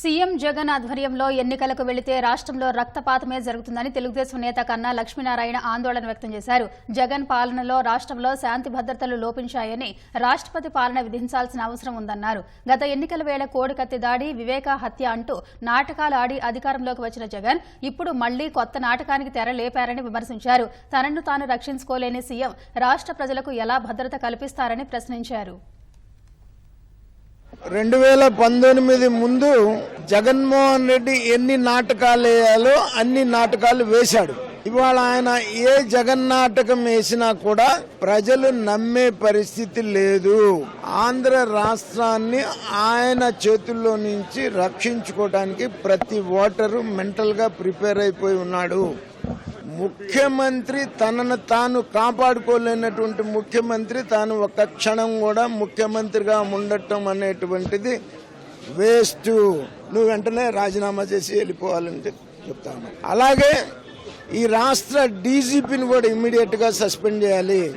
CM Jagan ఆధ్వర్యంలో ఎన్నికలకు వెళితే రాష్ట్రంలో రక్తపాతమే జరుగుతుందని తెలుగుదేశం నేత కన్నా లక్ష్మీనారాయణ ఆందోళన వ్యక్తం చేశారు. జగన్ పాలనలో రాష్ట్రంలో శాంతి భద్రతలు లోపించాయని రాష్ట్రపతి పాలన విధించాల్సిన అవసరం ఉందన్నారు. గత ఎన్నికల వేళ కోడికత్తి దాడి వివేక హత్య అంటూ నాటకాలు ఆడి అధికారంలోకి వచ్చిన జగన్ ఇప్పుడు మళ్ళీ కొత్త నాటకానికి తెర లేపారని విమర్శించారు. తనను తాను రక్షించుకోలేని సీఎం రాష్ట్ర ప్రజలకు ఎలా భద్రత కల్పిస్తారని ప్రశ్నించారు. రెండు వేల పంతొమ్మిది ముందు జగన్మోహన్ రెడ్డి ఎన్ని నాటకాలు వేయాలో అన్ని నాటకాలు వేశాడు. ఇవాళ ఆయన ఏ జగన్ నాటకం వేసినా కూడా ప్రజలు నమ్మే పరిస్థితి లేదు. ఆంధ్ర రాష్ట్రాన్ని ఆయన చేతుల్లో నుంచి రక్షించుకోవడానికి ప్రతి ఓటరు మెంటల్గా ప్రిపేర్ అయిపోయి ఉన్నాడు. ముఖ్యమంత్రి తనను తాను కాపాడుకోలేనటువంటి ముఖ్యమంత్రి తాను ఒక క్షణం కూడా ముఖ్యమంత్రిగా ఉండటం అనేటువంటిది వేస్ట్. నువ్వు వెంటనే రాజీనామా చేసి వెళ్ళిపోవాలని చెప్- చెప్తాను. అలాగే ఈ రాష్ట్ర డీజీపీని కూడా ఇమ్మీడియట్గా సస్పెండ్ చేయాలి.